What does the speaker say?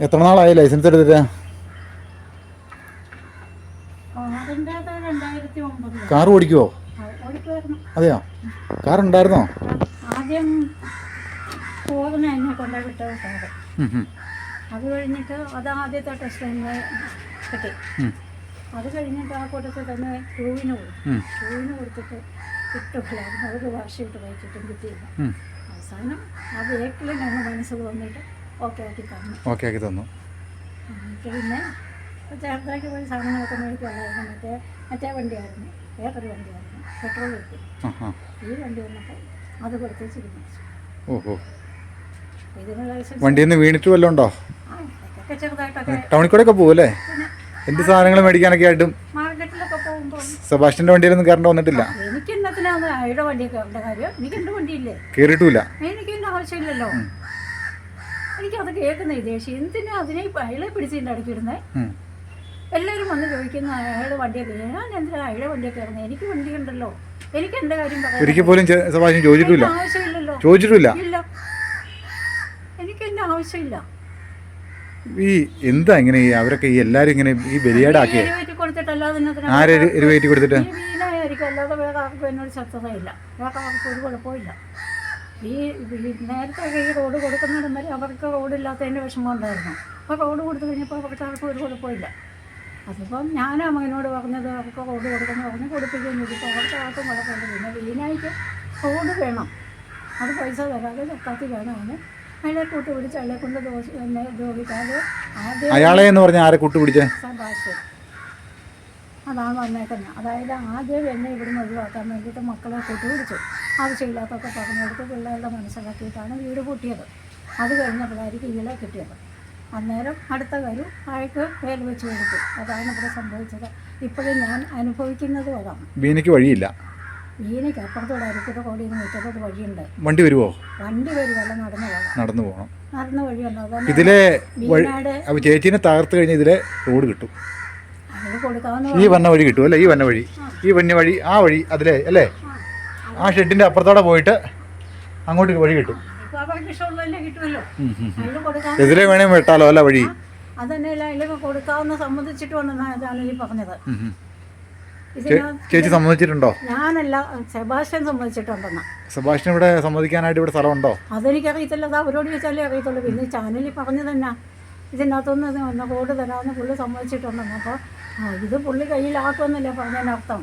എത്ര നാളായി ലൈസൻസ് എടുത്തിട്ട്? കാർ ഓടിക്കുവോ? അതെയോ? കാർ ഉണ്ടായിരുന്നോ ആദ്യം പോകുന്ന എന്നെ കൊണ്ടുപോയി വിട്ടത് കാറ്. ഉം, ഉം, അത് കഴിഞ്ഞിട്ട് അത് ആദ്യത്തെ ടെസ്റ്റ് തന്നെ കിട്ടി. അത് കഴിഞ്ഞിട്ട് ആ കൂട്ടത്തിൽ തന്നെ ടൂവിന് കൊടുത്തു. ഉം, ടൂവിന് കൊടുത്തിട്ട് കിട്ടില്ലായിരുന്നു ഒരു വർഷം ഇട്ട് വായിച്ചിട്ടും കിട്ടിയില്ല. അവസാനം ആ ബേക്കിൽ ഞങ്ങൾ മനസ്സിൽ വന്നിട്ട് ഓക്കെ ആക്കി തന്നു. പിന്നെ ചേർത്താക്കി പോയി സാധനങ്ങളൊക്കെ മേടിക്കുള്ളായിരുന്നു മറ്റേ മറ്റേ വണ്ടിയായിരുന്നു. വേറൊരു വണ്ടിയായിരുന്നു. പെട്രോൾ കിട്ടി. ഈ വണ്ടി വന്നപ്പോൾ അത് കൊടുത്ത് ചിരിച്ചു ഓഹോ. വണ്ടിയിൽ നിന്ന് വീണിട്ട് വല്ലതും ഉണ്ടോ? ടൗണിൽ കൂടെ ഒക്കെ പോകുമല്ലേ എന്ത് സാധനങ്ങൾ മേടിക്കാനൊക്കെ ആയിട്ടും? സെബാസ്റ്റിന്റെ വണ്ടിയിലൊന്നും കയറേണ്ട വന്നിട്ടില്ല. എനിക്ക് വണ്ടിയൊക്കെ കാര്യം. എനിക്ക് ആവശ്യമില്ലല്ലോ. എനിക്കത് കേൾക്കുന്ന ദേഷ്യം എന്തിനാ അതിനെ അയളെ പിടിച്ചിട്ട് അടുക്കിടുന്നേ? എല്ലാവരും വന്ന് ചോദിക്കുന്ന അയാളുടെ വണ്ടിയൊക്കെ ഞാൻ എന്തിനാ അയാളെ വണ്ടിയൊക്കെ ഇറങ്ങുന്നത് എനിക്ക് വണ്ടിയുണ്ടല്ലോ. എനിക്ക് എന്റെ കാര്യം ഒരിക്കൽ പോലും ചോദിച്ചിട്ടില്ല. ആവശ്യമില്ലല്ലോ. ചോദിച്ചിട്ടില്ല. ഇല്ല. എനിക്ക് എന്റെ ആവശ്യമില്ല. ഈ എന്താ ഇങ്ങനെ ഈ അവരൊക്കെ ഈ എല്ലാരും ഇങ്ങനെ ഈ ഇതിനകത്തിന് ആരെ എരിവേറ്റി കൊടുത്തിട്ട്? അല്ലാതെ വേറെ ആർക്കും എന്നോട് ശത്രുതയില്ല വേറെ ആർക്കും ഒരു കുഴപ്പമില്ല ഈ നേരത്തെ ഈ റോഡ് കൊടുക്കുന്നിടം വരെ അവർക്ക് റോഡില്ലാത്തതിന്റെ വിഷമം ഉണ്ടായിരുന്നു. അപ്പോൾ റോഡ് കൊടുത്തു കഴിഞ്ഞപ്പോൾ അവർക്ക് ആർക്കും ഒരു കുഴപ്പമില്ല അതിപ്പം ഞാനാ മകനോട് പറഞ്ഞത് അവർക്ക് റോഡ് കൊടുക്കുന്നു പറഞ്ഞ് കൊടുപ്പിക്കുകയും ചെയ്തു ഇപ്പോൾ അവർക്ക് ആർക്കും കുഴപ്പമില്ല പിന്നെ വീനായിട്ട് റോഡ് വേണം. അത് പൈസ തരാതെ ചപ്പാത്തി വേണമെന്ന് അയാളെ കൂട്ടുപിടിച്ച് അയാളെ കൊണ്ട് ദോഷ ദ്രോഹിക്കാതെ ആദ്യം അയാളെ എന്ന് പറഞ്ഞാൽ ആരെ കൂട്ടുപിടിച്ചേ? അതാണ് വന്നേക്കുന്നത്. അതായത് ആദ്യം എന്നെ ഇവിടുന്ന് ഒഴിവാക്കാൻ വേണ്ടിയിട്ട് മക്കളെ കൂട്ടുപിടിച്ചു ആവശ്യമില്ലാത്തൊക്കെ ചെയ്യാത്തൊക്കെ പറഞ്ഞെടുത്ത് പിള്ളേരുടെ മനസ്സിലാക്കിയിട്ടാണ് വീട് പൊട്ടിയത്. അത് കഴിഞ്ഞപ്പോഴായിരിക്കും ഇതിലെ കിട്ടിയത്. അന്നേരം അടുത്ത കാര്യം അയാൾക്ക് വേൽ വെച്ച് കൊടുത്തു. അതാണ് ഇവിടെ സംഭവിച്ചത്. ഇപ്പോഴും ഞാൻ അനുഭവിക്കുന്നതും അതാണ്. വീനയ്ക്ക് വഴിയില്ല? വീനയ്ക്ക് അപ്പുറത്തോടെ അരിക്കത്തെ കോടി മുറ്റത്തോട് വഴിയുണ്ട്. വണ്ടി വരുമോ വണ്ടി വരുമല്ല നടന്നു പോകണം നടന്നു പോകണം. നടന്ന വഴിയുണ്ടോ ഇതിലെ ചേച്ചീനെ തകർത്ത് കഴിഞ്ഞാൽ ഇതിലെ റോഡ് കിട്ടും. ഈ വന്ന വഴി കിട്ടും അല്ലേ? ഈ വന്ന വഴി. ഈ വന്യ വഴി ആ വഴി അതിലെ അല്ലേ? ആ ഷെഡിന്റെ അപ്പുറത്തോടെ പോയിട്ട് അങ്ങോട്ട് വഴി കിട്ടും. എതിരെ വേണേ വെട്ടാലോ അല്ല വഴി? അതന്നെയല്ല കൊടുക്കാവുന്ന ഈ പറഞ്ഞത്. ചേച്ചി സമ്മതിച്ചിട്ടുണ്ടോ? ഞാനല്ല സെബാസ്റ്റ്യൻ സമ്മതിച്ചിട്ടുണ്ടെന്നാ. സെബാസ്റ്റ്യൻ ഇവിടെ സമ്മതിക്കാനായിട്ട് ഇവിടെ സ്ഥലമുണ്ടോ? അതെനിക്കറിയത്തില്ല അത് അവരോട് ചോദിച്ചാലേ അറിയത്തുള്ളൂ. പിന്നെ ചാനലിൽ പറഞ്ഞു തന്നെ ഇതിനകത്തൊന്ന് കോഡ് തരാമെന്ന് പുള്ളി സമ്മതിച്ചിട്ടുണ്ടെന്ന്. അപ്പോൾ ഇത് പുള്ളി കയ്യിലാക്കുമെന്നല്ലേ പറഞ്ഞതിന്റെ അർത്ഥം